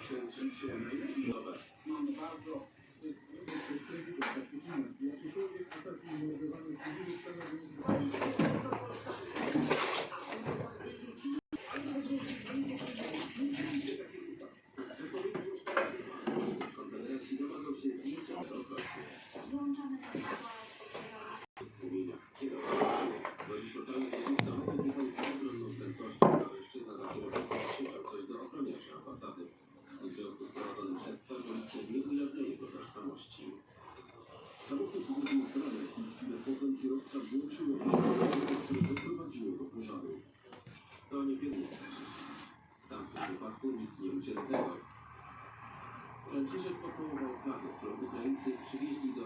Przez życie no najlepiej. Mamy bardzo prędkości. Samochód uległ prawej i chwilę potem kierowca włączył obrotę, które doprowadziło do pożaru. To nie biednie. Tak, w tamtym wypadku nikt nie ucierpiał. Franciszek pocałował flagę, którą Ukraińcy przywieźli do